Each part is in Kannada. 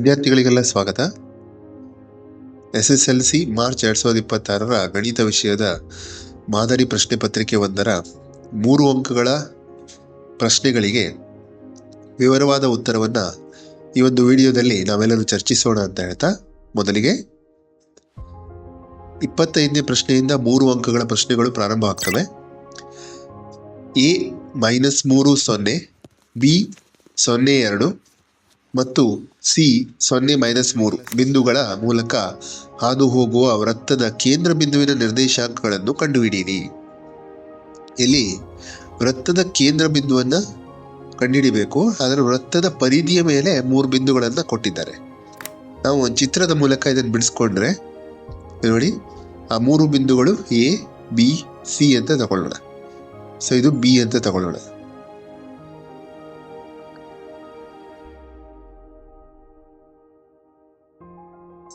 ವಿದ್ಯಾರ್ಥಿಗಳಿಗೆಲ್ಲ ಸ್ವಾಗತ. S S L C March ಎರಡ್ ಸಾವಿರದ ಇಪ್ಪತ್ತಾರರ ಗಣಿತ ವಿಷಯದ ಮಾದರಿ ಪ್ರಶ್ನೆ ಪತ್ರಿಕೆ ಒಂದರ ಮೂರು ಅಂಕಗಳ ಪ್ರಶ್ನೆಗಳಿಗೆ ವಿವರವಾದ ಉತ್ತರವನ್ನು ಈ ಒಂದು ವಿಡಿಯೋದಲ್ಲಿ ನಾವೆಲ್ಲರೂ ಚರ್ಚಿಸೋಣ ಅಂತ ಹೇಳ್ತಾ ಮೊದಲಿಗೆ ಇಪ್ಪತ್ತೈದನೇ ಪ್ರಶ್ನೆಯಿಂದ ಮೂರು ಅಂಕಗಳ ಪ್ರಶ್ನೆಗಳು ಪ್ರಾರಂಭ ಆಗ್ತವೆ. ಎ ಮೈನಸ್ ಮೂರು ಸೊನ್ನೆ, ಬಿ ಸೊನ್ನೆ ಎರಡು ಮತ್ತು ಸಿ ಸೊನ್ನೆ ಮೈನಸ್ ಮೂರು ಬಿಂದುಗಳ ಮೂಲಕ ಹಾದು ಹೋಗುವ ವೃತ್ತದ ಕೇಂದ್ರ ಬಿಂದುವಿನ ನಿರ್ದೇಶಾಂಕಗಳನ್ನು ಕಂಡುಹಿಡಿಯಿರಿ. ಇಲ್ಲಿ ವೃತ್ತದ ಕೇಂದ್ರ ಬಿಂದುವನ್ನು ಕಂಡುಹಿಡಿಬೇಕು. ಅದರ ವೃತ್ತದ ಪರಿಧಿಯ ಮೇಲೆ ಮೂರು ಬಿಂದುಗಳನ್ನು ಕೊಟ್ಟಿದ್ದಾರೆ. ನಾವು ಒಂದು ಚಿತ್ರದ ಮೂಲಕ ಇದನ್ನು ಬಿಡಿಸ್ಕೊಂಡ್ರೆ, ನೋಡಿ, ಆ ಮೂರು ಬಿಂದುಗಳು ಎ, ಬಿ, ಸಿ ಅಂತ ತಗೊಳ್ಳೋಣ. ಸೊ ಇದು ಬಿ ಅಂತ ತಗೊಳ್ಳೋಣ.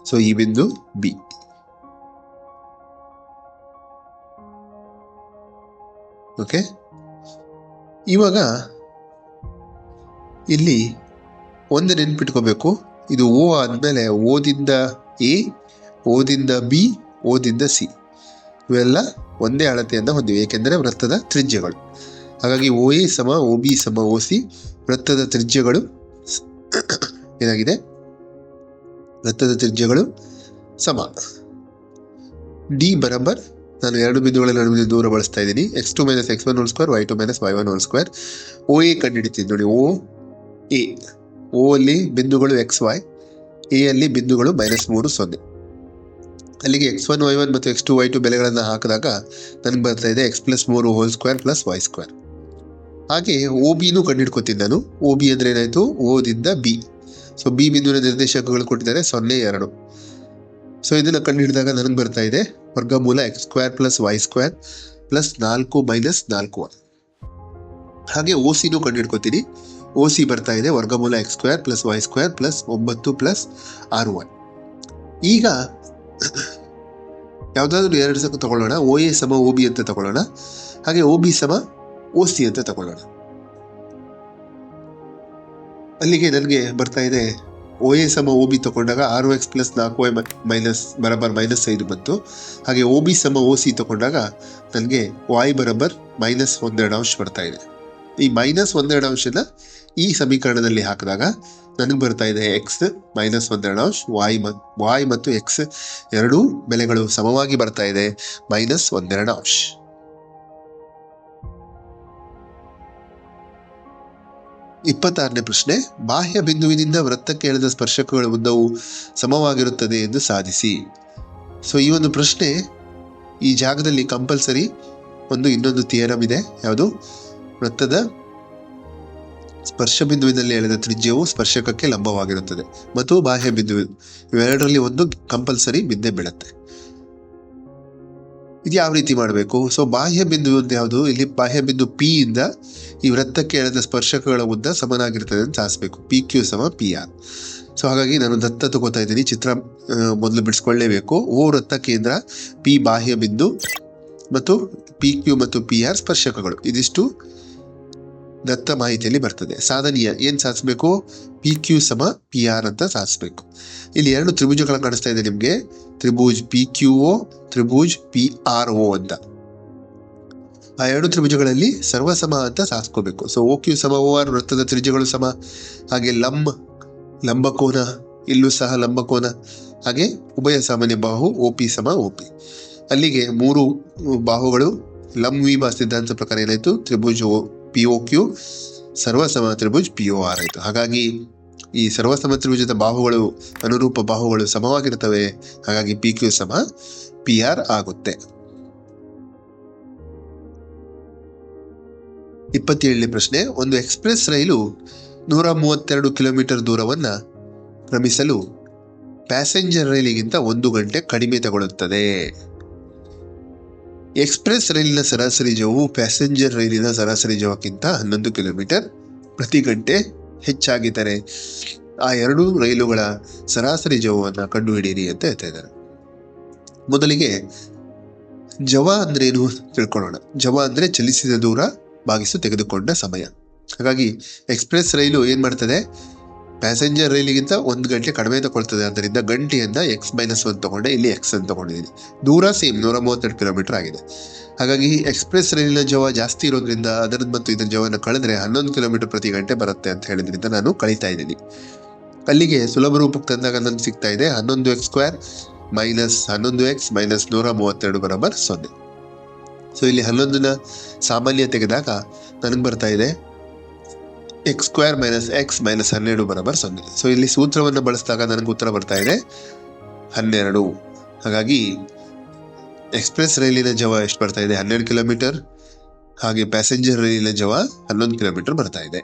ಸೊ ಈ ಬಿಂದು ಬಿ ಓಕೆ ಇವಾಗ ಇಲ್ಲಿ ಒಂದು ನೆನ್ಪಿಟ್ಕೋಬೇಕು. ಇದು ಓ ಆದಮೇಲೆ ಓದಿಂದ ಎ ಓದಿಂದ ಬಿ ಓದಿಂದ ಸಿ ಇವೆಲ್ಲ ಒಂದೇ ಅಳತೆಯನ್ನು ಹೊಂದಿವೆ, ಏಕೆಂದರೆ ವೃತ್ತದ ತ್ರಿಜ್ಯಗಳು. ಹಾಗಾಗಿ ಓ ಎ ಸಮ ಓ ಬಿ ಸಮ ಓ ಸಿ ವೃತ್ತದ ತ್ರಿಜ್ಯಗಳು ಏನಾಗಿದೆ? ವೃತ್ತದ ತ್ರಿಜ್ಯಗಳು ಸಮ. ಡಿ ಬರಬರ್. ನಾನು ಎರಡು ಬಿಂದುಗಳ ನಡುವಿನ ದೂರ ಬಳಸ್ತಾ ಇದ್ದೀನಿ. X two minus x one one square y two minus y one one square O A ಕಂಡುಹಿಡಿತೀನಿ. ನೋಡಿ ಓ ಎ ಓ ಅಲ್ಲಿ ಬಿಂದುಗಳು ಎಕ್ಸ್ ವೈ ಎ ಅಲ್ಲಿ ಬಿಂದುಗಳು ಮೈನಸ್ ಮೂರು, ಸೊನ್ನೆ. ಅಲ್ಲಿಗೆ ಎಕ್ಸ್ ಒನ್ ವೈ ಒನ್ ಮತ್ತು ಎಕ್ಸ್ ಟು ವೈ ಟು ಬೆಲೆಗಳನ್ನು ಹಾಕಿದಾಗ ನನಗೆ ಬರ್ತಾ ಇದೆ ಎಕ್ಸ್ ಪ್ಲಸ್ ಮೂರು whole square plus y square ಹಾಗೆ ಓ ಬಿನೂ ಕಂಡುಹಿಡ್ಕೊತೀನಿ ನಾನು. ಓ ಬಿ ಅಂದ್ರೆ ಏನಾಯ್ತು? ಓದಿಂದ ಬಿ ಸೊ ಬಿ ಬಿಂದುವಿನ ನಿರ್ದೇಶಕಗಳು ಕೊಟ್ಟಿದ್ದಾರೆ ಸೊನ್ನೆ ಎರಡು. ಸೊ ಇದನ್ನು ಕಂಡುಹಿಡಿದಾಗ ನನಗೆ ಬರ್ತಾ ಇದೆ. ವರ್ಗಮೂಲ x square plus y square plus ನಾಲ್ಕು ಮೈನಸ್ ನಾಲ್ಕು ಹಾಗೆ ಓ ಸಿನೂ ಕಂಡುಹಿಡ್ಕೊತೀನಿ. ಓ ಸಿ ಬರ್ತಾ ಇದೆ, ವರ್ಗಮೂಲ x square plus y square plus ಒಂಬತ್ತು ಪ್ಲಸ್ ಆರು ಒನ್ ಈಗ ಯಾವುದಾದ್ರೂ ಎರಡು ಸಹ ತಗೊಳ್ಳೋಣ. ಓ ಎ ಸಮ ಓ ಬಿ ಅಂತ ತಗೊಳ್ಳೋಣ. ಹಾಗೆ ಓ ಬಿ ಸಮ ಓ ಸಿ ಅಂತ ತಗೊಳ್ಳೋಣ. ಅಲ್ಲಿಗೆ ನನಗೆ ಬರ್ತಾ ಇದೆ. ಓ ಎ ಸಮ ಓ ಬಿ ತಗೊಂಡಾಗ ಆರು ಎಕ್ಸ್ ಪ್ಲಸ್ ನಾಲ್ಕು ಎ ಮೈನಸ್ ಬರಬರ್ ಮೈನಸ್ ಐದು ಬಂತು. ಹಾಗೆ ಓ ಬಿ ಸಮ ಓ ಸಿ ತಗೊಂಡಾಗ ನನಗೆ ವಾಯ್ ಬರಬರ್ ಮೈನಸ್ ಒಂದೆರಡು ಅಂಶ ಬರ್ತಾ ಇದೆ. ಈ ಮೈನಸ್ ಒಂದೆರಡು ಅಂಶನ ಈ ಸಮೀಕರಣದಲ್ಲಿ ಹಾಕಿದಾಗ ನನಗೆ ಬರ್ತಾ ಇದೆ ಎಕ್ಸ್ ಮೈನಸ್ ಒಂದೆರಡು ಅಂಶ ವಾಯ್ ಮ ವಾಯ್ ಮತ್ತು ಎಕ್ಸ್ ಎರಡೂ ಬೆಲೆಗಳು ಸಮವಾಗಿ ಬರ್ತಾ ಇದೆ ಮೈನಸ್ ಒಂದೆರಡು ಅಂಶ. ಇಪ್ಪತ್ತಾರನೇ ಪ್ರಶ್ನೆ, ಬಾಹ್ಯ ಬಿಂದುವಿನಿಂದ ವೃತ್ತಕ್ಕೆ ಎಳೆದ ಸ್ಪರ್ಶಕಗಳ ಉದ್ದವು ಸಮವಾಗಿರುತ್ತದೆ ಎಂದು ಸಾಧಿಸಿ. ಸೊ ಈ ಒಂದು ಪ್ರಶ್ನೆ ಈ ಜಾಗದಲ್ಲಿ ಕಂಪಲ್ಸರಿ ಒಂದು ಇನ್ನೊಂದು ಥಿಯರಮ್ ಇದೆ. ಯಾವುದು? ವೃತ್ತದ ಸ್ಪರ್ಶ ಬಿಂದುವಿನಲ್ಲಿ ಎಳೆದ ತ್ರಿಜ್ಯವು ಸ್ಪರ್ಶಕಕ್ಕೆ ಲಂಬವಾಗಿರುತ್ತದೆ. ಮತ್ತು ಬಾಹ್ಯ ಬಿಂದು ಇವೆರಡರಲ್ಲಿ ಒಂದು ಕಂಪಲ್ಸರಿ ಬಿದ್ದೇ ಬೀಳುತ್ತೆ. ಇದು ಯಾವ ರೀತಿ ಮಾಡಬೇಕು? ಸೊ ಬಾಹ್ಯ ಬಿಂದು ಅಂತ ಯಾವುದು? ಇಲ್ಲಿ ಬಾಹ್ಯ ಬಿಂದು ಪಿ ಇಂದ ಈ ವೃತ್ತಕ್ಕೆ ಎಳೆದ ಸ್ಪರ್ಶಕಗಳ ಉದ್ದ ಸಮನಾಗಿರ್ತದೆ ಅಂತ ಸಾಧಿಸಬೇಕು. ಪಿ ಕ್ಯೂ ಸಮ ಪಿ ಆರ್ ಸೊ ಹಾಗಾಗಿ ನಾನು ದತ್ತ ತಗೋತಾ ಇದ್ದೀನಿ. ಚಿತ್ರ ಮೊದಲು ಬಿಡಿಸ್ಕೊಳ್ಳೇಬೇಕು. ಓ ವೃತ್ತ ಕೇಂದ್ರ ಪಿ ಬಾಹ್ಯ ಬಿಂದು ಮತ್ತು ಪಿ ಕ್ಯೂ ಮತ್ತು ಪಿ ಆರ್ ಸ್ಪರ್ಶಕಗಳು. ಇದಿಷ್ಟು ದತ್ತ ಮಾಹಿತಿಯಲ್ಲಿ ಬರ್ತದೆ. ಸಾಧನೀಯ ಏನು ಸಾಧಿಸಬೇಕು? ಪಿ ಕ್ಯೂ ಸಮ ಪಿ ಆರ್ ಅಂತ ಸಾಧಿಸಬೇಕು. ಇಲ್ಲಿ ಎರಡು ತ್ರಿಭುಜಗಳನ್ನು ಕಾಣಿಸ್ತಾ ಇದೆ ನಿಮಗೆ. ತ್ರಿಭುಜ್ ಪಿ ಕ್ಯೂ ಒ ತ್ರಿಭುಜ್ ಪಿ ಆರ್ ಒ ಅಂತ. ಆ ಎರಡು ತ್ರಿಭುಜಗಳಲ್ಲಿ ಸರ್ವಸಮ ಅಂತ ಸಾಧಿಸ್ಕೋಬೇಕು. ಸೊ ಓ ಕ್ಯೂ ಸಮ ಓ ಆರ್ ವೃತ್ತದ ತ್ರಿಜ್ಯಗಳು ಸಮ. ಹಾಗೆ ಲಂಬ ಲಂಬಕೋನ, ಇಲ್ಲೂ ಸಹ ಲಂಬಕೋನ. ಹಾಗೆ ಉಭಯ ಸಾಮಾನ್ಯ ಬಾಹು ಒ ಪಿ ಸಮ ಓ ಪಿ ಅಲ್ಲಿಗೆ ಮೂರು ಬಾಹುಗಳು ಲಂಬ ಸಿದ್ಧಾಂತ ಪ್ರಕಾರ ಏನಾಯಿತು? ತ್ರಿಭುಜ ಪಿ ಒ ಕ್ಯೂ ಸರ್ವಸಮ ತ್ರಿಭುಜ್ ಪಿ ಒ ಆರ್ ಆಯಿತು. ಹಾಗಾಗಿ ಈ ಸರ್ವಸಮ ತ್ರಿಭುಜದ ಬಾಹುಗಳು, ಅನುರೂಪ ಬಾಹುಗಳು ಸಮವಾಗಿರ್ತವೆ. ಹಾಗಾಗಿ ಪಿ ಕ್ಯೂ ಸಮ ಪಿ ಆರ್ ಆಗುತ್ತೆ. ಇಪ್ಪತ್ತೇಳನೇ ಪ್ರಶ್ನೆ, ಒಂದು ಎಕ್ಸ್ಪ್ರೆಸ್ ರೈಲು ನೂರ ಮೂವತ್ತೆರಡು ಕಿಲೋಮೀಟರ್ ದೂರವನ್ನು ಕ್ರಮಿಸಲು ಪ್ಯಾಸೆಂಜರ್ ರೈಲಿಗಿಂತ ಒಂದು ಗಂಟೆ ಕಡಿಮೆ ತಗೊಳ್ಳುತ್ತದೆ. ಎಕ್ಸ್ಪ್ರೆಸ್ ರೈಲಿನ ಸರಾಸರಿ ಜವವು ಪ್ಯಾಸೆಂಜರ್ ರೈಲಿನ ಸರಾಸರಿ ಜವಕ್ಕಿಂತ ಹನ್ನೊಂದು ಕಿಲೋಮೀಟರ್ ಪ್ರತಿ ಗಂಟೆ ಹೆಚ್ಚಾಗಿದ್ದಾರೆ ಆ ಎರಡೂ ರೈಲುಗಳ ಸರಾಸರಿ ಜವವನ್ನು ಕಂಡುಹಿಡಿಯಿರಿ ಅಂತ ಹೇಳ್ತಾ ಇದ್ದಾರೆ. ಮೊದಲಿಗೆ ಜವ ಅಂದ್ರೇನು ತಿಳ್ಕೊಳ್ಳೋಣ. ಜವ ಅಂದ್ರೆ ಚಲಿಸಿದ ದೂರ ಭಾಗಿಸು ತೆಗೆದುಕೊಂಡ ಸಮಯ. ಹಾಗಾಗಿ ಎಕ್ಸ್ಪ್ರೆಸ್ ರೈಲು ಏನು ಮಾಡ್ತದೆ? ಪ್ಯಾಸೆಂಜರ್ ರೈಲಿಗಿಂತ ಒಂದು ಗಂಟೆ ಕಡಿಮೆ ತಗೊಳ್ತದೆ. ಆದ್ದರಿಂದ ಗಂಟೆಯಿಂದ ಎಕ್ಸ್ ಮೈನಸ್ ಒನ್ ತಗೊಂಡೆ. ಇಲ್ಲಿ ಎಕ್ಸ್ ಅಂತ ತಗೊಂಡಿದ್ದೀನಿ. ದೂರ ಸೇಮ್ ನೂರ ಮೂವತ್ತೆರಡು ಕಿಲೋಮೀಟರ್ ಆಗಿದೆ. ಹಾಗಾಗಿ ಎಕ್ಸ್ಪ್ರೆಸ್ ರೈಲಿನ ಜವ ಜಾಸ್ತಿ ಇರೋದ್ರಿಂದ ಅದರದ್ದು ಮತ್ತು ಇದರ ಜವನ ಕಳೆದ್ರೆ ಹನ್ನೊಂದು ಕಿಲೋಮೀಟರ್ ಪ್ರತಿ ಗಂಟೆ ಬರುತ್ತೆ ಅಂತ ಹೇಳಿದ್ರಿಂದ ನಾನು ಕಳೀತಾ ಇದ್ದೀನಿ. ಅಲ್ಲಿಗೆ ಸುಲಭ ರೂಪಕ್ಕೆ ತಂದಾಗ ನನಗೆ ಸಿಗ್ತಾ ಇದೆ. ಹನ್ನೊಂದು ಎಕ್ಸ್ ಸ್ಕ್ವೇರ್ ಮೈನಸ್ ಹನ್ನೊಂದು ಎಕ್ಸ್ ಮೈನಸ್ ನೂರ ಮೂವತ್ತೆರಡು ಬರೋಬರ್ ಸೊನ್ನೆ. ಸೊ ಇಲ್ಲಿ ಹನ್ನೊಂದನ್ನ ಸಾಮಾನ್ಯ ತೆಗೆದಾಗ ನನಗೆ ಬರ್ತಾ ಇದೆ. X square minus x minus ಹನ್ನೆರಡು ಬರಬರ್ ಸೊನ್ನೆ. ಸೊ ಇಲ್ಲಿ ಸೂತ್ರವನ್ನು ಬಳಸಿದಾಗ ನನಗೆ ಉತ್ತರ ಬರ್ತಾ ಇದೆ. ಹನ್ನೆರಡು. ಹಾಗಾಗಿ ಎಕ್ಸ್ಪ್ರೆಸ್ ರೈಲಿನ ಜವ ಎಷ್ಟು ಬರ್ತಾ ಇದೆ? ಹನ್ನೆರಡು ಕಿಲೋಮೀಟರ್ ಹಾಗೆ ಪ್ಯಾಸೆಂಜರ್ ರೈಲಿನ ಜವ ಹನ್ನೊಂದು ಕಿಲೋಮೀಟರ್ ಬರ್ತಾ ಇದೆ.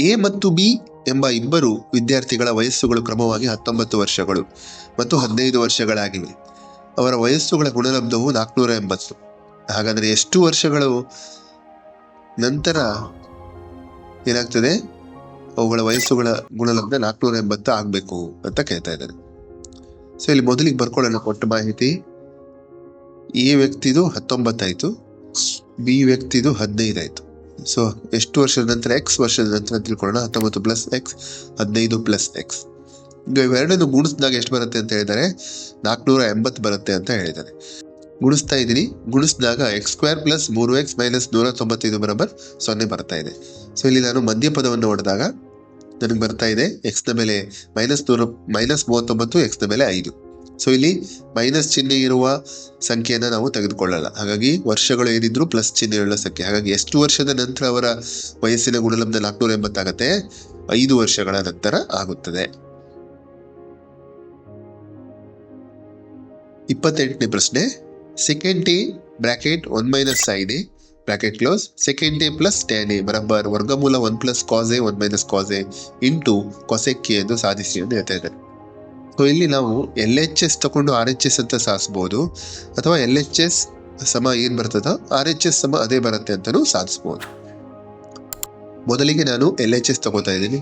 ಎ ಮತ್ತು ಬಿ ಎಂಬ ಇಬ್ಬರು ವಿದ್ಯಾರ್ಥಿಗಳ ವಯಸ್ಸುಗಳು ಕ್ರಮವಾಗಿ ಹತ್ತೊಂಬತ್ತು ವರ್ಷಗಳು ಮತ್ತು ಹದಿನೈದು ವರ್ಷಗಳಾಗಿವೆ. ಅವರ ವಯಸ್ಸುಗಳ ಗುಣಲಬ್ಧವು ನಾಲ್ಕುನೂರ ಎಂಬತ್ತು. ಹಾಗಾದರೆ ಎಷ್ಟು ವರ್ಷಗಳು ನಂತರ ಏನಾಗ್ತದೆ? ಅವುಗಳ ವಯಸ್ಸುಗಳ ಗುಣಲಬ್ಧ ನಾಲ್ಕುನೂರ ಎಂಬತ್ತು ಆಗಬೇಕು ಅಂತ ಕೇಳ್ತಾ ಇದ್ದಾರೆ. ಸೊ ಇಲ್ಲಿ ಮೊದಲಿಗೆ ಬರ್ಕೊಳ್ಳೋಣ ಕೊಟ್ಟ ಮಾಹಿತಿ. ಎ ವ್ಯಕ್ತಿದು ಹತ್ತೊಂಬತ್ತಾಯ್ತು ಬಿ ವ್ಯಕ್ತಿದು ಹದಿನೈದು ಆಯ್ತು. ಸೊ ಎಷ್ಟು ವರ್ಷದ ನಂತರ ಎಕ್ಸ್ ವರ್ಷದ ನಂತರ ತಿಳ್ಕೊಳ್ಳೋಣ. ಹತ್ತೊಂಬತ್ತು ಪ್ಲಸ್ ಎಕ್ಸ್ ಹದಿನೈದು ಪ್ಲಸ್ ಎಕ್ಸ್ ಇವೆರಡನ್ನು ಗುಣಿಸಿದಾಗ ಎಷ್ಟು ಬರುತ್ತೆ ಅಂತ ಹೇಳಿದರೆ ನಾಲ್ಕುನೂರ ಎಂಬತ್ತು ಬರುತ್ತೆ ಅಂತ ಹೇಳಿದ್ದಾರೆ. ಗುಣಿಸ್ತಾ ಇದ್ದೀನಿ. ಗುಣಿಸಿದಾಗ ಎಕ್ಸ್ ಸ್ಕ್ವೇರ್ ಪ್ಲಸ್ ಮೂರು ಎಕ್ಸ್ ಮೈನಸ್ ನೂರ ತೊಂಬತ್ತೈದು ಬರಬರ್ ಸೊನ್ನೆ ಬರ್ತಾ ಇದೆ. ಸೊ ಇಲ್ಲಿ ನಾನು ಮಧ್ಯಪದವನ್ನು ಹೊಡೆದಾಗ ನನಗೆ ಬರ್ತಾ ಇದೆ ಎಕ್ಸ್ನ ಮೇಲೆ ಮೈನಸ್ ನೂರ ಮೈನಸ್ ಮೂವತ್ತೊಂಬತ್ತು ಎಕ್ಸ್ನ ಮೇಲೆ ಐದು. ಸೊ ಇಲ್ಲಿ ಮೈನಸ್ ಚಿಹ್ನೆ ಇರುವ ಸಂಖ್ಯೆಯನ್ನು ನಾವು ತೆಗೆದುಕೊಳ್ಳಲ್ಲ. ಹಾಗಾಗಿ ವರ್ಷಗಳು ಏನಿದ್ರು ಪ್ಲಸ್ ಚಿಹ್ನೆ ಇರುವ ಸಂಖ್ಯೆ. ಹಾಗಾಗಿ ಎಷ್ಟು ವರ್ಷದ ನಂತರ ಅವರ ವಯಸ್ಸಿನ ಗುಣಲಬ್ಧ ನಾಲ್ಕುನೂರ ಎಂಬತ್ತಾಗತ್ತೆ? ಐದು ವರ್ಷಗಳ ನಂತರ ಆಗುತ್ತದೆ. ಇಪ್ಪತ್ತೆಂಟನೇ ಪ್ರಶ್ನೆ. Second A bracket one minus sine A bracket close second A plus tan A ಬರಬರ್ ವರ್ಗಮೂಲ one plus cos A one minus cos A into ಕೊಸೆಕ್ಕೆ ಎಂದು ಸಾಧಿಸಿ ಎಂದು ಹೇಳ್ತಾ ಇದ್ದಾರೆ. ಸೊ ಇಲ್ಲಿ ನಾವು ಎಲ್ ಎಚ್ ಎಸ್ ತಗೊಂಡು ಆರ್ ಎಚ್ ಎಸ್ ಅಂತ ಸಾಧಿಸ್ಬೋದು. ಅಥವಾ ಎಲ್ ಎಚ್ ಎಸ್ ಸಮ ಏನು ಬರ್ತದೋ ಆರ್ ಎಚ್ ಎಸ್ ಸಮ ಅದೇ ಬರುತ್ತೆ ಅಂತಲೂ ಸಾಧಿಸ್ಬೋದು. ಮೊದಲಿಗೆ ನಾನು ಎಲ್ ಎಚ್ ಎಸ್ ತಗೋತಾ ಇದ್ದೀನಿ.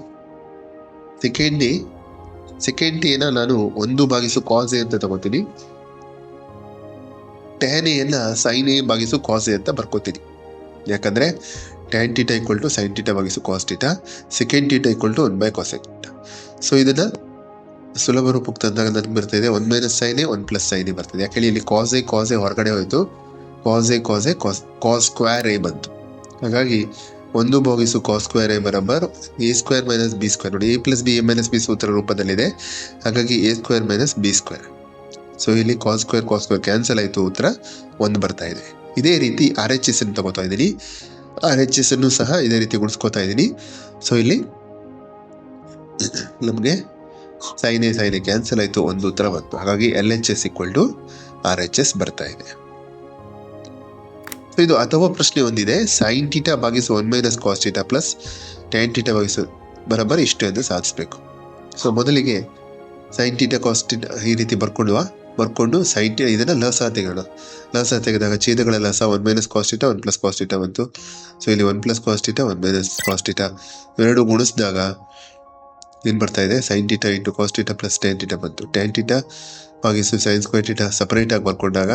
ಸೆಕೆಂಡ್ ಎ ಸೆಕೆಂಡ್ ಎನ ನಾನು ಒಂದು ಭಾಗಿಸು ಕಾಸ್ ಎ ಅಂತ ತಗೋತೀನಿ. ಟ್ಯಾನ್ ಎನ್ನ ಸೈನ್ ಎ ಬಾಗಿಸು ಕಾಸ್ ಎ ಅಂತ ಬರ್ಕೋತೀನಿ ಯಾಕಂದರೆ tan theta equal to sine theta ಬಾಗಿಸು cos theta second theta equal to one by cos theta so ಇದನ್ನು ಸುಲಭ ರೂಪಕ್ಕೆ ತಂದಾಗ ನನಗೆ ಬರ್ತಾ ಇದೆ one minus sine one plus sine ಬರ್ತದೆ. ಯಾಕೆ ಇಲ್ಲಿ ಕಾಸ್ ಎ ಕಾಸ್ ಎ ಹೊರಗಡೆ ಹೋಯಿತು. Cos A cos A cos cos square A ಬಂತು. ಹಾಗಾಗಿ ಒಂದು ಬಾಗಿಸು cos square A ಬರಬರ್ A square minus B square ನೋಡಿ A plus B A minus B ಸೂತ್ರ ರೂಪದಲ್ಲಿದೆ. ಹಾಗಾಗಿ A square minus B square so ಇಲ್ಲಿ cos square cos square cancel ಆಯಿತು ಉತ್ತರ ಒಂದು ಬರ್ತಾ ಇದೆ. ಇದೇ ರೀತಿ ಆರ್ ಎಚ್ ಎಸ್ ಅನ್ನು ತಗೋತಾ ಇದ್ದೀನಿ. ಆರ್ ಎಚ್ ಎಸ್ ಅನ್ನು ಸಹ ಇದೇ ರೀತಿ ಗುಣಿಸ್ಕೋತಾ ಇದ್ದೀನಿ. ಸೊ ಇಲ್ಲಿ ನಮಗೆ ಸೈನ್ ಸೈನ್ ಕ್ಯಾನ್ಸಲ್ ಆಯಿತು ಒಂದು ಉತ್ತರ ಬಂತು. ಹಾಗಾಗಿ L H S equal to R H S ಬರ್ತಾ ಇದೆ. So, ಇದು ಅಥವಾ ಪ್ರಶ್ನೆ ಒಂದಿದೆ. ಸೈನ್ ಟೀಟಾ ಭಾಗಿಸು one minus cos theta plus tan theta ಭಾಗಿಸು ಬರೋಬ್ಬರ ಇಷ್ಟು ಎಂದು ಸಾಧಿಸಬೇಕು. ಸೊ ಮೊದಲಿಗೆ ಸೈನ್ ಟೀಟಾ ಕಾಸ್ ಟೀಟಾ ಈ ರೀತಿ ಬರ್ಕೊಂಡ್ವ ಬರ್ಕೊಂಡು ಸೈಟ್ ಇದೆಲ್ಲ ಇದನ್ನು ಲಸ ತೆಗೆಯೋಣ. ಲಸ ತೆಗೆದಾಗ ಚೀದಗಳ ಲಸ ಒನ್ ಮೈನಸ್ ಕಾಸ್ಟಿಟ ಟೀಟಾ ಒನ್ ಪ್ಲಸ್ ಕಾಸ್ಟಿಟ ಟೀಟಾ ಬಂತು. ಸೊ ಇಲ್ಲಿ ಒನ್ ಪ್ಲಸ್ ಕಾಸ್ಟಿಟ ಟೀಟಾ ಒನ್ ಮೈನಸ್ ಕಾಸ್ಟಿಟ ಇವೆರಡು ಗುಣಿಸಿದಾಗ ಏನು ಬರ್ತಾ ಇದೆ? ಸೈನ್ ಟೀಟಾ ಇಂಟು ಕಾಸ್ಟಿಟ ಟೀಟಾ ಪ್ಲಸ್ ಟ್ಯಾನ್ ಟೀಟಾ ಬಂತು. ಟ್ಯಾನ್ ಟೀಟಾ ಭಾಗಿಸು ಸೈನ್ ಸ್ಕ್ವೇರ್ ಟೀಟಾ ಸಪರೇಟ್ ಆಗಿ ಬರ್ಕೊಂಡಾಗ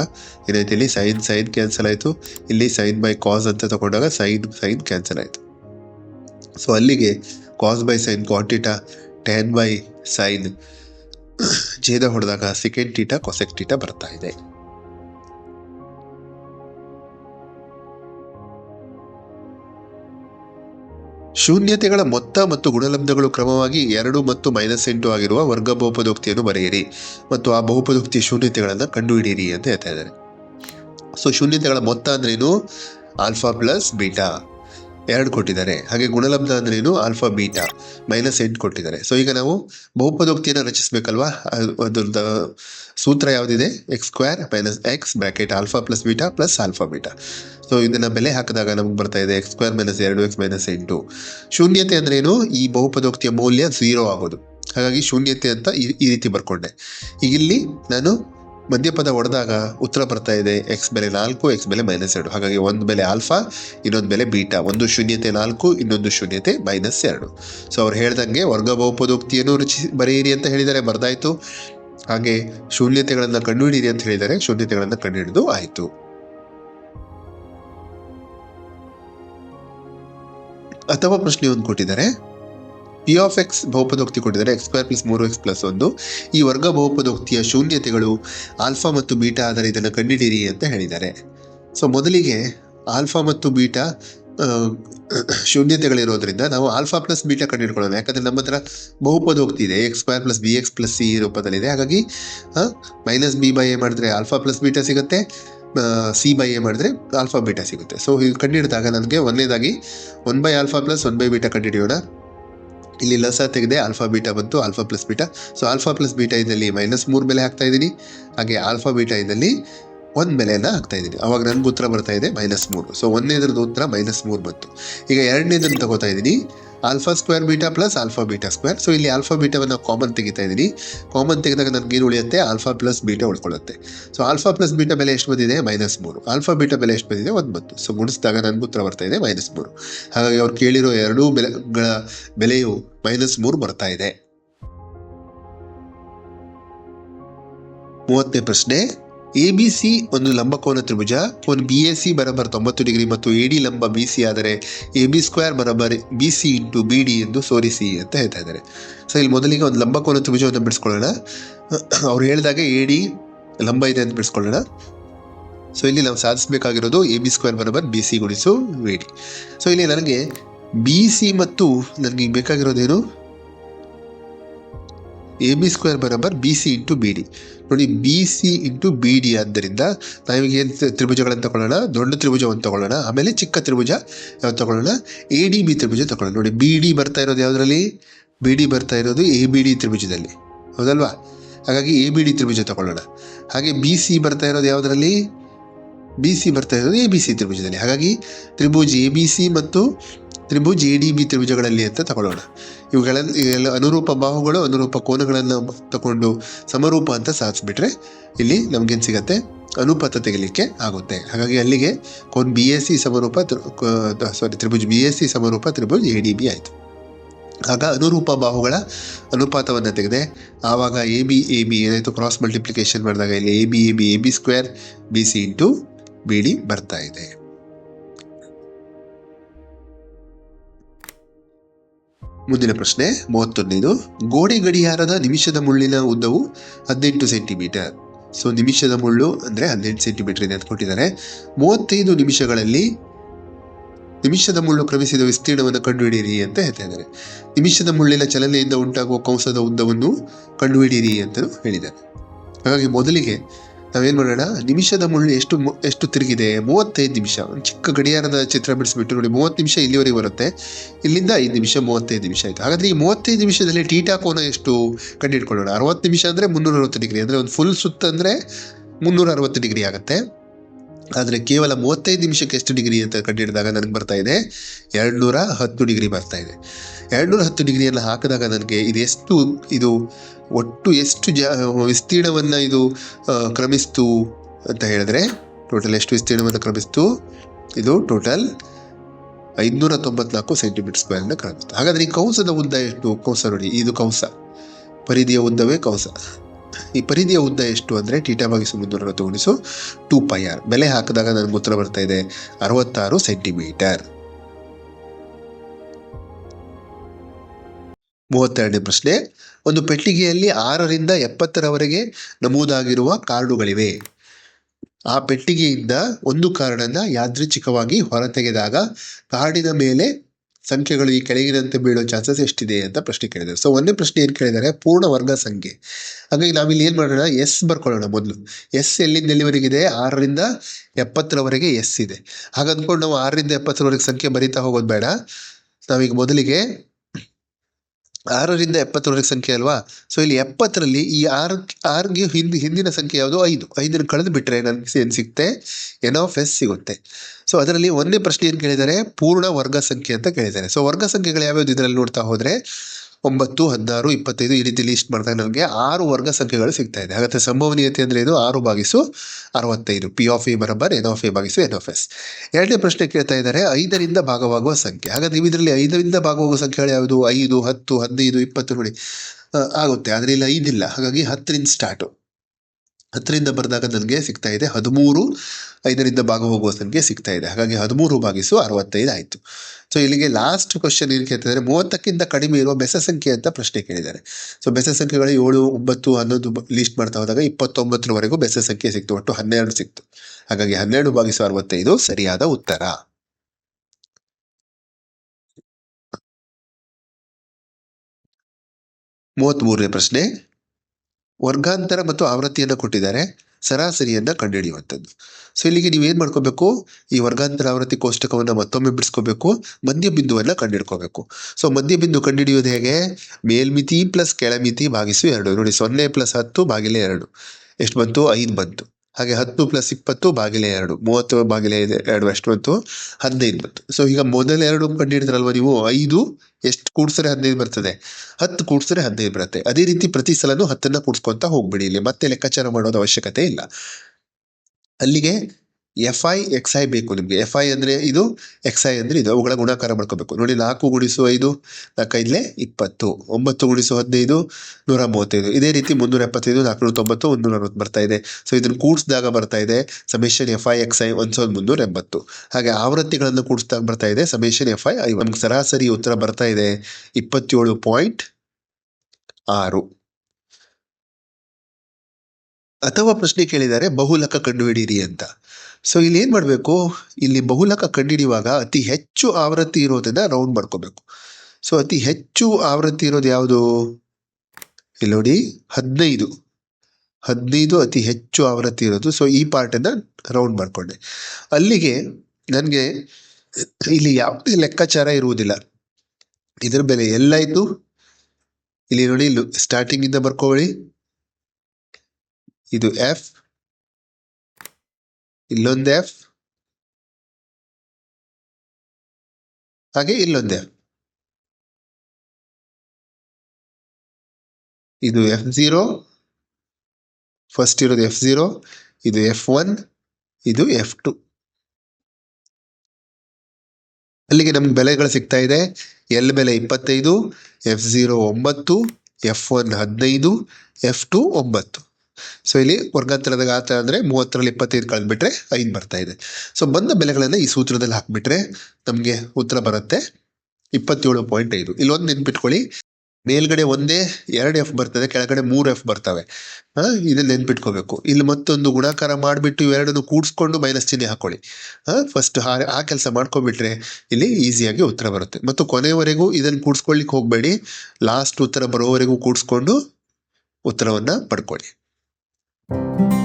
ಏನಾಯ್ತು ಇಲ್ಲಿ? ಸೈನ್ ಸೈನ್ ಕ್ಯಾನ್ಸಲ್ ಆಯಿತು. ಇಲ್ಲಿ ಸೈನ್ ಬೈ ಕಾಸ್ ಅಂತ ತಗೊಂಡಾಗ ಸೈನ್ ಸೈನ್ ಕ್ಯಾನ್ಸಲ್ ಆಯಿತು. ಸೊ ಅಲ್ಲಿಗೆ cos by sine cot ten tan by sine ಛೇದ ಹೊಡೆದಾಗ ಸೆಕೆಂಡ್ ಟೀಟ ಕೊಸೆಕ್ ಟೀಟಾ ಬರ್ತಾ ಇದೆ. ಶೂನ್ಯತೆಗಳ ಮೊತ್ತ ಮತ್ತು ಗುಣಲಬ್ಧಗಳು ಕ್ರಮವಾಗಿ ಎರಡು ಮತ್ತು ಮೈನಸ್ ಎಂಟು ಆಗಿರುವ ವರ್ಗ ಬಹುಪದೋಕ್ತಿಯನ್ನು ಬರೆಯಿರಿ. ಮತ್ತು ಆ ಬಹುಪದೋಕ್ತಿಯ ಶೂನ್ಯತೆಗಳನ್ನು ಕಂಡುಹಿಡಿಯಿರಿ ಅಂತ ಹೇಳ್ತಾ ಇದ್ದಾರೆ. ಸೊ ಶೂನ್ಯತೆಗಳ ಮೊತ್ತ ಅಂದ್ರೇನು ಆಲ್ಫಾ ಪ್ಲಸ್ ಬೀಟಾ ಎರಡು ಕೊಟ್ಟಿದ್ದಾರೆ. ಹಾಗೆ ಗುಣಲಬ್ಧ ಅಂದ್ರೇನು ಆಲ್ಫಾ ಬೀಟಾ ಮೈನಸ್ ಎಂಟು ಕೊಟ್ಟಿದ್ದಾರೆ. ಸೊ ಈಗ ನಾವು ಬಹುಪದೋಕ್ತಿಯನ್ನು ರಚಿಸಬೇಕಲ್ವಾ? ಅದ್ರದ್ದು ಸೂತ್ರ ಯಾವುದಿದೆ? X square minus x bracket alpha plus beta plus alpha beta so ಇದನ್ನ ಬೆಲೆ ಹಾಕಿದಾಗ ನಮ್ಗೆ ಬರ್ತಾ ಇದೆ ಎಕ್ಸ್ ಸ್ಕ್ವೇರ್ ಮೈನಸ್ ಎರಡು ಎಕ್ಸ್ ಮೈನಸ್ ಎಂಟು. ಶೂನ್ಯತೆ ಅಂದ್ರೇನು ಈ ಬಹುಪದೋಕ್ತಿಯ ಮೌಲ್ಯ ಝೀರೋ ಆಗೋದು. ಹಾಗಾಗಿ ಶೂನ್ಯತೆ ಅಂತ ಈ ಈ ರೀತಿ ಬರ್ಕೊಂಡೆ. ಇಲ್ಲಿ ನಾನು ಮಧ್ಯಪದ ಹೊಡೆದಾಗ ಉತ್ತರ ಬರ್ತಾ ಇದೆ ಎಕ್ಸ್ ಬೆಲೆ ನಾಲ್ಕು ಎಕ್ಸ್ ಬೆಲೆ ಮೈನಸ್ ಎರಡು. ಹಾಗಾಗಿ ಒಂದು ಬೆಲೆ ಆಲ್ಫಾ ಇನ್ನೊಂದು ಬೆಲೆ ಬೀಟಾ ಒಂದು ಶೂನ್ಯತೆ ನಾಲ್ಕು, ಇನ್ನೊಂದು ಶೂನ್ಯತೆ ಮೈನಸ್ ಎರಡು. ಸೊ ಅವ್ರು ಹೇಳ್ದಂಗೆ ವರ್ಗ ಬಹುಪದೋಕ್ತಿಯನ್ನು ರುಚಿ, ಬರೆಯಿರಿ ಅಂತ ಹೇಳಿದರೆ ಬರ್ದಾಯ್ತು. ಹಾಗೆ ಶೂನ್ಯತೆಗಳನ್ನು ಕಂಡುಹಿಡಿಯಿರಿ ಅಂತ ಹೇಳಿದರೆ ಶೂನ್ಯತೆಗಳನ್ನು ಕಂಡುಹಿಡಿದು ಆಯಿತು. ಅಥವಾ ಪ್ರಶ್ನೆ ಒಂದು ಕೊಟ್ಟಿದ್ದಾರೆ. ಪಿ ಆಫ್ ಎಕ್ಸ್ ಬಹುಪದೋಕ್ತಿ ಕೊಟ್ಟಿದ್ದಾರೆ. ಎಕ್ಸ್ ಸ್ಕ್ವೇರ್ ಪ್ಲಸ್ ಮೂರು ಎಕ್ಸ್ ಪ್ಲಸ್ ಒಂದು. ಈ ವರ್ಗ ಬಹುಪದೋಕ್ತಿಯ ಶೂನ್ಯತೆಗಳು ಆಲ್ಫಾ ಮತ್ತು ಬೀಟಾ ಆದರೆ ಇದನ್ನು ಕಂಡುಹಿಡಿಯಿರಿ ಅಂತ ಹೇಳಿದ್ದಾರೆ. ಸೊ ಮೊದಲಿಗೆ ಆಲ್ಫಾ ಮತ್ತು ಬೀಟಾ ಶೂನ್ಯತೆಗಳಿರೋದ್ರಿಂದ ನಾವು ಆಲ್ಫಾ ಪ್ಲಸ್ ಬೀಟಾ ಕಂಡುಹಿಡ್ಕೊಳ್ಳೋಣ. ಯಾಕಂದರೆ ನಮ್ಮ ಹತ್ರ ಬಹುಪದೋಕ್ತಿ ಇದೆ. X square plus B x plus C ರೂಪದಲ್ಲಿದೆ. ಹಾಗಾಗಿ ಮೈನಸ್ ಬಿ ಬೈ ಎ ಮಾಡಿದ್ರೆ ಆಲ್ಫಾ ಪ್ಲಸ್ ಬೀಟಾ ಸಿಗುತ್ತೆ. ಸಿ ಬೈ ಎ ಮಾಡಿದ್ರೆ ಆಲ್ಫಾ ಬೀಟಾ ಸಿಗುತ್ತೆ. ಸೊ ಇದು ಕಂಡುಹಿಡಿದಾಗ ನನಗೆ ಒಂದನೇದಾಗಿ one by alpha plus one by beta ಕಂಡುಹಿಡಿಯೋಣ. ಇಲ್ಲಿ ಲಸ ತೆಗೆದೆ ಆಲ್ಫಾ ಬೀಟಾ ಬಂತು alpha plus beta so alpha plus beta ಇದರಲ್ಲಿ ಮೈನಸ್ ಮೂರು ಬೆಲೆ ಹಾಕ್ತಾ ಇದ್ದೀನಿ. ಹಾಗೆ ಆಲ್ಫಾ ಬೀಟಾ ಇದರಲ್ಲಿ ಒಂದು ಬೆಲೆಯನ್ನು ಹಾಕ್ತಾ ಇದ್ದೀನಿ. ಅವಾಗ ನನಗೆ ಉತ್ತರ ಬರ್ತಾ ಇದೆ ಮೈನಸ್ ಮೂರು. ಸೊ ಒಂದನೇದ್ರದ್ದು ಉತ್ತರ ಮೈನಸ್ ಮೂರು ಬಂತು. ಈಗ ಎರಡನೇದನ್ನು ತಗೋತಾ ಇದ್ದೀನಿ. Alpha square beta plus alpha beta square so ಇಲ್ಲಿ ಆಲ್ಫಾ ಬೀಟಾವನ್ನು ಕಾಮನ್ ತೆಗಿತಾ ಇದ್ದೀನಿ. ಕಾಮನ್ ತೆಗೆದಾಗ ನನಗೆ ಏನು ಉಳಿಯುತ್ತೆ? ಆಲ್ಫಾ ಪ್ಲಸ್ ಬೀಟಾ ಉಳ್ಕೊಳ್ಳುತ್ತೆ. ಸೊ ಆಲ್ಫಾ ಪ್ಲಸ್ ಬೀಟಾ ಬೆಲೆ ಎಷ್ಟು ಬಂದಿದೆ? ಮೈನಸ್ ಮೂರು. ಆಲ್ಫಾ ಬೀಟಾ ಬೆಲೆ ಎಷ್ಟು ಬಂದಿದೆ? ಒಂದು ಬಂತು. ಸೊ ಗುಣಿಸಿದಾಗ ನನ್ನ ಉತ್ತರ ಬರ್ತಾ ಇದೆ ಮೈನಸ್ ಮೂರು. ಹಾಗಾಗಿ ಅವ್ರು ಕೇಳಿರೋ ಎರಡೂ ಬೆಲೆಗಳ ಬೆಲೆಯು ಮೈನಸ್ ಮೂರು ಬರ್ತಾ ಇದೆ. ಮೂವತ್ತನೇ ಪ್ರಶ್ನೆ. ಎ ಬಿ ಸಿ ಒಂದು ಲಂಬಕೋನ ತ್ರಿಭುಜ, ಒಂದು ಬಿ ಎ ಸಿ ಬರಬರ್ ತೊಂಬತ್ತು ಡಿಗ್ರಿ ಮತ್ತು ಎ ಡಿ ಲಂಬ ಬಿ ಸಿ ಆದರೆ A B square ಬರಬರ್ B C into B D ಎಂದು ಸೋರಿಸಿ ಅಂತ ಹೇಳ್ತಾ ಇದ್ದಾರೆ. ಸೊ ಇಲ್ಲಿ ಮೊದಲಿಗೆ ಒಂದು ಲಂಬಕೋನ ತ್ರಿಭುಜವನ್ನು ಬಿಡಿಸ್ಕೊಳ್ಳೋಣ. ಅವ್ರು ಹೇಳಿದಾಗ ಎ ಡಿ ಲಂಬ ಇದೆ ಅಂತ ಬಿಡಿಸ್ಕೊಳ್ಳೋಣ. ಸೊ ಇಲ್ಲಿ ನಾವು ಸಾಧಿಸಬೇಕಾಗಿರೋದು ಎ ಬಿ ಸ್ಕ್ವೇರ್ ಬರಬರ್ ಬಿ ಸಿ ಗುಣಿಸು ಡಿ. ಸೊ ಇಲ್ಲಿ ನನಗೆ ಬಿ ಸಿ ಮತ್ತು ನನಗೆ ಬೇಕಾಗಿರೋದೇನು? A B square ಬರೋಬ್ಬರ್ B C into B D ನೋಡಿ B C into B D ಆದ್ದರಿಂದ ನಾವೀಗ ಏನು ತ್ರಿಭುಜಗಳನ್ನು ತಗೊಳ್ಳೋಣ? ದೊಡ್ಡ ತ್ರಿಭುಜವನ್ನು ತಗೊಳ್ಳೋಣ. ಆಮೇಲೆ ಚಿಕ್ಕ ತ್ರಿಭುಜ ಯಾವ್ದು ತಗೊಳ್ಳೋಣ? ಎ ಡಿ ಬಿ ತ್ರಿಭುಜ ತಗೊಳ್ಳೋಣ. ನೋಡಿ ಬಿ ಡಿ ಬರ್ತಾ ಇರೋದು ಯಾವುದರಲ್ಲಿ? ಬಿ ಡಿ ಬರ್ತಾ ಇರೋದು ಎ ಬಿ ಡಿ ತ್ರಿಭುಜದಲ್ಲಿ. ಹೌದಲ್ವಾ? ಹಾಗಾಗಿ ಎ ಬಿ ಡಿ ತ್ರಿಭುಜ ತಗೊಳ್ಳೋಣ. ಹಾಗೆ ಬಿ ಸಿ ಬರ್ತಾ ಇರೋದು ಯಾವುದರಲ್ಲಿ? ಬಿ ಸಿ ಬರ್ತಾ ಇರೋದು ಎ ಬಿ ಸಿ ತ್ರಿಭುಜದಲ್ಲಿ. ಹಾಗಾಗಿ ತ್ರಿಭುಜ ಎ ಬಿ ಸಿ ಮತ್ತು ತ್ರಿಭುಜ ಎ ಡಿ ಬಿ ತ್ರಿಭುಜಗಳಲ್ಲಿ ಅಂತ ತಗೊಳ್ಳೋಣ. ಇವುಗಳಲ್ಲಿ ಎಲ್ಲ ಅನುರೂಪ ಬಾಹುಗಳು, ಅನುರೂಪ ಕೋನಗಳನ್ನು ತಗೊಂಡು ಸಮರೂಪ ಅಂತ ಸಾಧಿಸ್ಬಿಟ್ರೆ ಇಲ್ಲಿ ನಮಗೇನು ಸಿಗುತ್ತೆ? ಅನುಪಾತ ತೆಗಿಲಿಕ್ಕೆ ಆಗುತ್ತೆ. ಹಾಗಾಗಿ ಅಲ್ಲಿಗೆ ಕೋನ್ ಬಿ ಎಸ್ ಸಿ ಸಮರೂಪ ಸಾರಿ ತ್ರಿಭುಜ್ ಬಿ ಎಸ್ ಸಿ ಸಮರೂಪ ತ್ರಿಭುಜ್ ಎ ಡಿ ಬಿ ಆಯಿತು. ಆಗ ಅನುರೂಪ ಬಾಹುಗಳ ಅನುಪಾತವನ್ನು ತೆಗೆದೆ, ಆವಾಗ ಎ ಬಿ ಎ ಬಿ ಏನಾಯಿತು? ಕ್ರಾಸ್ ಮಲ್ಟಿಪ್ಲಿಕೇಶನ್ ಮಾಡಿದಾಗ ಇಲ್ಲಿ A B A B A B square B C into B D ಬರ್ತಾ ಇದೆ. ಮುಂದಿನ ಪ್ರಶ್ನೆ ಮೂವತ್ತೊಂದನೇದು, ಗೋಡೆ ಗಡಿಯಾರದ ನಿಮಿಷದ ಮುಳ್ಳಿನ ಉದ್ದವು ಹದಿನೆಂಟು ಸೆಂಟಿಮೀಟರ್. ಸೊ ನಿಮಿಷದ ಮುಳ್ಳು ಅಂದರೆ ಹದಿನೆಂಟು ಸೆಂಟಿಮೀಟರ್ ಇದೆ ಅಂತ ಕೊಟ್ಟಿದ್ದಾರೆ. ಮೂವತ್ತೈದು ನಿಮಿಷಗಳಲ್ಲಿ ನಿಮಿಷದ ಮುಳ್ಳು ಕ್ರಮಿಸಿದ ವಿಸ್ತೀರ್ಣವನ್ನು ಕಂಡುಹಿಡಿಯಿರಿ ಅಂತ ಹೇಳ್ತಾ ಇದ್ದಾರೆ. ನಿಮಿಷದ ಮುಳ್ಳಿನ ಚಲನೆಯಿಂದ ಉಂಟಾಗುವ ಕಂಸದ ಉದ್ದವನ್ನು ಕಂಡುಹಿಡಿಯಿರಿ ಅಂತ ಹೇಳಿದ್ದಾರೆ. ಹಾಗಾಗಿ ಮೊದಲಿಗೆ ನಾವೇನು ಮಾಡೋಣ? ನಿಮಿಷದ ಮುಳ್ಳು ಎಷ್ಟು ಎಷ್ಟು ತಿರುಗಿದೆ? ಮೂವತ್ತೈದು ನಿಮಿಷ. ಒಂದು ಚಿಕ್ಕ ಗಡಿಯಾರದ ಚಿತ್ರ ಬಿಡಿಸ್ಬಿಟ್ಟು ನೋಡಿ, ಮೂವತ್ತು ನಿಮಿಷ ಇಲ್ಲಿವರೆಗೆ ಬರುತ್ತೆ. ಇಲ್ಲಿಂದ ಐದು ನಿಮಿಷ, ಮೂವತ್ತೈದು ನಿಮಿಷ ಆಯಿತು. ಹಾಗಾದರೆ ಈ ಮೂವತ್ತೈದು ನಿಮಿಷದಲ್ಲಿ ಟೀಟಾ ಕೋನ ಎಷ್ಟು ಕಂಡುಹಿಡ್ಕೊಳ್ಳೋಣ? ಅರವತ್ತು ನಿಮಿಷ ಅಂದರೆ ಮುನ್ನೂರ ಅರವತ್ತು ಡಿಗ್ರಿ. ಅಂದರೆ ಒಂದು ಫುಲ್ ಸುತ್ತ ಅಂದರೆ ಮುನ್ನೂರ ಅರವತ್ತು ಡಿಗ್ರಿ ಆಗುತ್ತೆ. ಆದರೆ ಕೇವಲ ಮೂವತ್ತೈದು ನಿಮಿಷಕ್ಕೆ ಎಷ್ಟು ಡಿಗ್ರಿ ಅಂತ ಕಂಡುಹಿಡಿದಾಗ ನನಗೆ ಬರ್ತಾ ಇದೆ ಎರಡು ನೂರ ಹತ್ತು ಡಿಗ್ರಿ ಬರ್ತಾ ಇದೆ. ಎರಡು ನೂರ ಹತ್ತು ಡಿಗ್ರಿಯನ್ನು ಹಾಕಿದಾಗ ನನಗೆ ಇದು ಎಷ್ಟು ಇದು ಒಟ್ಟು ಎಷ್ಟು ಜ, ವಿಸ್ತೀರ್ಣವನ್ನು ಇದು ಕ್ರಮಿಸ್ತು ಅಂತ ಹೇಳಿದ್ರೆ ಟೋಟಲ್ ಎಷ್ಟು ವಿಸ್ತೀರ್ಣವನ್ನು ಕ್ರಮಿಸ್ತು? ಇದು ಟೋಟಲ್ ಐದುನೂರ ತೊಂಬತ್ನಾಲ್ಕು ಸೆಂಟಿಮೀಟರ್ ಸ್ಕ್ವೇರ್ನ ಕ್ರಮಿಸ್ತು. ಹಾಗಾದರೆ ಈ ಕೌಸದ ಉದ್ದ ಎಷ್ಟು? ಕೌಸ ನೋಡಿ, ಇದು ಕೌಸ. ಪರಿಧಿಯ ಉದ್ದವೇ ಕಂಸ. ಈ ಪರಿಧಿಯ ಉದ್ದ ಎಷ್ಟು ಅಂದರೆ ಟೀಟಾ ಭಾಗಿಸು ಮುನ್ನೂರ ಗುಣಿಸು ಟೂ ಪೈ ಆರ್. ಬೆಲೆ ಹಾಕಿದಾಗ ನನಗೆ ಉತ್ತರ ಬರ್ತಾ ಇದೆ ಅರವತ್ತಾರು ಸೆಂಟಿಮೀಟರ್. ಮೂವತ್ತೆರಡನೇ ಪ್ರಶ್ನೆ, ಒಂದು ಪೆಟ್ಟಿಗೆಯಲ್ಲಿ ಆರರಿಂದ ಎಪ್ಪತ್ತರವರೆಗೆ ನಮೂದಾಗಿರುವ ಕಾರ್ಡುಗಳಿವೆ ಆ ಪೆಟ್ಟಿಗೆಯಿಂದ ಒಂದು ಕಾರ್ಡನ್ನು ಯಾದೃಚ್ಛಿಕವಾಗಿ ಹೊರತೆಗೆದಾಗ ಕಾರ್ಡಿನ ಮೇಲೆ ಸಂಖ್ಯೆಗಳು ಈ ಕೆಳಗಿನಂತೆ ಬೀಳೋ ಚಾನ್ಸಸ್ ಎಷ್ಟಿದೆ ಅಂತ ಪ್ರಶ್ನೆ ಕೇಳಿದ್ದಾರೆ. ಸೊ ಒಂದೇ ಪ್ರಶ್ನೆ ಏನು ಕೇಳಿದ್ದಾರೆ? ಪೂರ್ಣ ವರ್ಗ ಸಂಖ್ಯೆ. ಹಾಗಾಗಿ ನಾವಿಲ್ಲಿ ಏನು ಮಾಡೋಣ? ಎಸ್ ಬರ್ಕೊಳ್ಳೋಣ ಮೊದಲು. ಎಸ್ ಎಲ್ಲಿಂದ ಎಲ್ಲಿವರೆಗಿದೆ? ಆರರಿಂದ ಎಪ್ಪತ್ತರವರೆಗೆ ಎಸ್ ಇದೆ. ಹಾಗಂದ್ಕೊಂಡು ನಾವು ಆರರಿಂದ ಎಪ್ಪತ್ತರವರೆಗೆ ಸಂಖ್ಯೆ ಬರೀತಾ ಹೋಗೋದು ಬೇಡ. ನಾವೀಗ ಮೊದಲಿಗೆ ಆರರಿಂದ ಎಪ್ಪತ್ತರವರೆಗೆ ಸಂಖ್ಯೆ ಅಲ್ವಾ? ಸೊ ಇಲ್ಲಿ ಎಪ್ಪತ್ತರಲ್ಲಿ ಈ ಆರು, ಆರ್ಗೆ ಹಿಂದಿ, ಹಿಂದಿನ ಸಂಖ್ಯೆ ಯಾವುದು? ಐದು. ಐದನ್ನು ಕಳೆದು ಬಿಟ್ಟರೆ ನನಗೆ ಏನು ಸಿಗುತ್ತೆ? ಎನ್ ಆಫ್ ಎಸ್ ಸಿಗುತ್ತೆ. ಸೊ ಅದರಲ್ಲಿ ಒಂದೇ ಪ್ರಶ್ನೆ ಏನು ಕೇಳಿದ್ದಾರೆ? ಪೂರ್ಣ ವರ್ಗ ಸಂಖ್ಯೆ ಅಂತ ಕೇಳಿದ್ದಾರೆ. ಸೊ ವರ್ಗ ಸಂಖ್ಯೆಗಳು ಯಾವ್ಯಾವ್ದು ಇದರಲ್ಲಿ ನೋಡ್ತಾ ಹೋದರೆ ಒಂಬತ್ತು, ಹದಿನಾರು, ಇಪ್ಪತ್ತೈದು ಈ ರೀತಿ ಲೀಸ್ಟ್ ಮಾಡಿದಾಗ ನಮಗೆ ಆರು ವರ್ಗ ಸಂಖ್ಯೆಗಳು ಸಿಗ್ತಾ ಇದೆ. ಹಾಗಾದರೆ ಸಂಭವನೀಯತೆ ಅಂದರೆ ಇದು ಆರು ಭಾಗಿಸು ಅರವತ್ತೈದು. ಪಿ ಆಫ್ ಎ ಬರಬರ್ ಎನ್ ಆಫ್ ಎ ಭಾಗಿಸು ಎನ್ ಆಫ್ ಎಸ್ ಎರಡನೇ ಪ್ರಶ್ನೆ ಕೇಳ್ತಾ ಇದ್ದಾರೆ, ಐದರಿಂದ ಭಾಗವಾಗುವ ಸಂಖ್ಯೆ. ಹಾಗಾದ್ರೆ ನೀವು ಇದರಲ್ಲಿ ಐದರಿಂದ ಭಾಗವಾಗುವ ಸಂಖ್ಯೆಗಳು ಯಾವುದು? ಐದು, ಹತ್ತು, ಹದಿನೈದು, ಇಪ್ಪತ್ತು ನೋಡಿ. ಆಗುತ್ತೆ. ಆದರೆ ಇಲ್ಲಿ ಐದಿಲ್ಲ. ಹಾಗಾಗಿ ಹತ್ತರಿಂದ ಸ್ಟಾರ್ಟು ಹತ್ತರಿಂದ ಬರೆದಾಗ ನನಗೆ ಸಿಗ್ತಾ ಇದೆ. ಹದಿಮೂರು ಐದರಿಂದ ಭಾಗ ಹೋಗುವ ಸಂಖ್ಯೆ ಸಿಗ್ತಾ ಇದೆ. ಹಾಗಾಗಿ ಹದಿಮೂರು ಭಾಗಿಸು ಅರವತ್ತೈದು ಆಯಿತು. ಸೊ ಇಲ್ಲಿಗೆ ಲಾಸ್ಟ್ ಕ್ವಶನ್ ಏನು ಕೇಳ್ತಿದ್ದಾರೆ? ಮೂವತ್ತಕ್ಕಿಂತ ಕಡಿಮೆ ಇರುವ ಬೆಸ ಸಂಖ್ಯೆ ಅಂತ ಪ್ರಶ್ನೆ ಕೇಳಿದ್ದಾರೆ. ಸೊ ಬೆಸ ಸಂಖ್ಯೆಗಳು ಏಳು, ಒಂಬತ್ತು, ಹನ್ನೊಂದು ಲೀಸ್ಟ್ ಮಾಡ್ತಾ ಹೋದಾಗ ಇಪ್ಪತ್ತೊಂಬತ್ತರವರೆಗೂ ಬೆಸ ಸಂಖ್ಯೆ ಸಿಕ್ತು. ಒಟ್ಟು ಹನ್ನೆರಡು ಸಿಕ್ತು. ಹಾಗಾಗಿ ಹನ್ನೆರಡು ಭಾಗಿಸು ಅರವತ್ತೈದು ಸರಿಯಾದ ಉತ್ತರ. ಮೂವತ್ತ್ಮೂರನೇ ಪ್ರಶ್ನೆ. ವರ್ಗಾಂತರ ಮತ್ತು ಆವೃತ್ತಿಯನ್ನು ಕೊಟ್ಟಿದ್ದಾರೆ, ಸರಾಸರಿಯನ್ನು ಕಂಡುಹಿಡಿಯುವಂಥದ್ದು. ಸೊ ಇಲ್ಲಿಗೆ ನೀವು ಏನು ಮಾಡ್ಕೋಬೇಕು? ಈ ವರ್ಗಾಂತರ ಆವೃತ್ತಿ ಕೋಷ್ಟಕವನ್ನು ಮತ್ತೊಮ್ಮೆ ಬಿಡಿಸ್ಕೋಬೇಕು, ಮಧ್ಯ ಬಿಂದುವನ್ನು ಕಂಡುಹಿಡ್ಕೋಬೇಕು. ಸೊ ಮಧ್ಯ ಬಿಂದು ಕಂಡುಹಿಡಿಯೋದು ಹೇಗೆ? ಮೇಲ್ಮಿತಿ ಪ್ಲಸ್ ಕೆಳಮಿತಿ ಭಾಗಿಸು ಎರಡು. ನೋಡಿ, ಸೊನ್ನೆ ಪ್ಲಸ್ ಹತ್ತು ಬಾಗಿಲೆ ಎರಡು. ಎಷ್ಟು ಬಂತು? ಐದು ಬಂತು. ಹಾಗೆ ಹತ್ತು ಪ್ಲಸ್ ಇಪ್ಪತ್ತು ಬಾಗಿಲೆ ಎರಡು, ಮೂವತ್ತು ಬಾಗಿಲೆ ಎರಡು ಎಷ್ಟು ಬಂತು, ಹದಿನೈದು ಬಂತು. ಸೊ ಈಗ ಮೊದಲ ಎರಡು ಕಂಡುಹಿಡಿದ್ರಲ್ವ ನೀವು? ಐದು, ಎಷ್ಟು ಕೂಡ್ಸರೆ ಹದಿನೈದು ಬರ್ತದೆ? ಹತ್ತು ಕೂಡ್ಸರೆ ಹದಿನೈದು ಬರುತ್ತೆ. ಅದೇ ರೀತಿ ಪ್ರತಿ ಸಲನೂ ಹತ್ತನ್ನು ಕೂಡ್ಸ್ಕೊಂತ ಹೋಗ್ಬಿಡಿ. ಇಲ್ಲಿ ಮತ್ತೆ ಲೆಕ್ಕಾಚಾರ ಮಾಡೋದು ಅವಶ್ಯಕತೆ ಇಲ್ಲ. ಅಲ್ಲಿಗೆ ಎಫ್ ಐ ಎಕ್ಸ್ ಐ ಬೇಕು ನಿಮಗೆ. ಎಫ್ ಐ ಅಂದರೆ ಇದು ಎಕ್ಸ್ ಐ ಅಂದರೆ ಇದು. ಅವುಗಳ ಗುಣಾಕಾರ ಮಾಡ್ಕೋಬೇಕು. ನೋಡಿ, ನಾಲ್ಕು ಗುಣಿಸು ಐದು, ನಾಲ್ಕೈದಲೇ ಇಪ್ಪತ್ತು. ಒಂಬತ್ತು ಗುಣಿಸು ಹದಿನೈದು ನೂರ ಮೂವತ್ತೈದು ಇದೇ ರೀತಿ ಮುನ್ನೂರ ಎಪ್ಪತ್ತೈದು ನಾಲ್ಕುನೂರ ತೊಂಬತ್ತು ಒಂದೂರ ಅರವತ್ತು ಬರ್ತಾ ಇದೆ. ಸೊ ಇದನ್ನು ಕೂಡಿಸಿದಾಗ ಬರ್ತಾ ಇದೆ summation F I x I ಒಂದು ಸಾವಿರದ ಮುನ್ನೂರ ಎಂಬತ್ತು ಹಾಗೆ ಆವೃತ್ತಿಗಳನ್ನು ಕೂಡಿಸಿದಾಗ ಬರ್ತಾ ಇದೆ ಸಮೇಷನ್ ಎಫ್ ಐ ಐ ನಮ್ಗೆ ಸರಾಸರಿ ಉತ್ತರ ಬರ್ತಾ ಇದೆ ಇಪ್ಪತ್ತೇಳು ಪಾಯಿಂಟ್ ಆರು. ಅಥವಾ ಪ್ರಶ್ನೆ ಕೇಳಿದ್ದಾರೆ, ಬಹುಲಕ ಕಂಡುಹಿಡಿಯಿರಿ ಅಂತ. ಸೊ ಇಲ್ಲಿ ಏನು ಮಾಡಬೇಕು? ಇಲ್ಲಿ ಬಹುಲಕ ಕಂಡುಹಿಡಿಯುವಾಗ ಅತಿ ಹೆಚ್ಚು ಆವೃತ್ತಿ ಇರೋದನ್ನ ರೌಂಡ್ ಮಾಡ್ಕೋಬೇಕು. ಸೊ ಅತಿ ಹೆಚ್ಚು ಆವೃತ್ತಿ ಇರೋದು ಯಾವುದು? ಇಲ್ಲಿ ನೋಡಿ, ಹದಿನೈದು. ಹದಿನೈದು ಅತಿ ಹೆಚ್ಚು ಆವೃತ್ತಿ ಇರೋದು. ಸೊ ಈ ಪಾರ್ಟನ್ನು ರೌಂಡ್ ಮಾಡಿಕೊಂಡೆ. ಅಲ್ಲಿಗೆ ನನಗೆ ಇಲ್ಲಿ ಯಾವುದೇ ಲೆಕ್ಕಾಚಾರ ಇರುವುದಿಲ್ಲ. ಇದರ ಬೆಲೆ ಎಲ್ಲಾಯ್ತು ಇಲ್ಲಿ ನೋಡಿ, ಇಲ್ಲಿ ಸ್ಟಾರ್ಟಿಂಗಿಂದ ಬರ್ಕೊಳ್ಳಿ ಇದು ಎಫ್ ಇಲ್ಲೊಂದು ಎಫ್ ಹಾಗೆ ಇಲ್ಲೊಂದು ಎಫ್ ಇದು ಎಫ್ ಝೀರೋ ಫಸ್ಟ್ ಇರೋದು ಎಫ್ ಝೀರೋ ಇದು ಎಫ್ ಒನ್ ಇದು ಎಫ್ ಟು ಅಲ್ಲಿಗೆ ನಮ್ಗೆ ಬೆಲೆಗಳು ಸಿಗ್ತಾ ಇದೆ. ಎಲ್ ಬೆಲೆ ಇಪ್ಪತ್ತೈದು ಎಫ್ ಝೀರೋ ಒಂಬತ್ತು ಎಫ್ ಒನ್ ಹದಿನೈದು ಎಫ್ ಟು ಒಂಬತ್ತು. ಸೊ ಇಲ್ಲಿ ವರ್ಗಾಂತರದ ಗಾತ್ರ ಅಂದರೆ ಮೂವತ್ತರಲ್ಲಿ ಇಪ್ಪತ್ತೈದು ಕಳೆದ್ಬಿಟ್ರೆ ಐದು ಬರ್ತಾ ಇದೆ. ಸೊ ಬಂದ ಬೆಲೆಗಳನ್ನು ಈ ಸೂತ್ರದಲ್ಲಿ ಹಾಕಿಬಿಟ್ರೆ ನಮಗೆ ಉತ್ತರ ಬರುತ್ತೆ ಇಪ್ಪತ್ತೇಳು ಪಾಯಿಂಟ್ ಐದು. ಇಲ್ಲೊಂದು ನೆನ್ಪಿಟ್ಕೊಳ್ಳಿ. ಮೇಲ್ಗಡೆ ಒಂದೇ ಎರಡು ಎಫ್ ಬರ್ತದೆ, ಕೆಳಗಡೆ ಮೂರು ಎಫ್ ಬರ್ತವೆ. ಹಾ, ಇದನ್ನ ನೆನ್ಪಿಟ್ಕೋಬೇಕು. ಇಲ್ಲಿ ಮತ್ತೊಂದು ಗುಣಾಕಾರ ಮಾಡಿಬಿಟ್ಟು ಇವೆರಡನ್ನು ಕೂಡಿಸ್ಕೊಂಡು ಮೈನಸ್ ಚಿಹ್ನೆ ಹಾಕೊಳ್ಳಿ. ಹಾ ಫಸ್ಟ್ ಆ ಆ ಕೆಲಸ ಮಾಡ್ಕೊಬಿಟ್ರೆ ಇಲ್ಲಿ ಈಸಿಯಾಗಿ ಉತ್ತರ ಬರುತ್ತೆ. ಮತ್ತು ಕೊನೆಯವರೆಗೂ ಇದನ್ನು ಕೂಡಿಸ್ಕೊಳ್ಳಿಕ್ಕೆ ಹೋಗಬೇಡಿ. ಲಾಸ್ಟ್ ಉತ್ತರ ಬರೋವರೆಗೂ ಕೂಡಿಸ್ಕೊಂಡು ಉತ್ತರವನ್ನ ಪಡ್ಕೊಳ್ಳಿ. Thank you.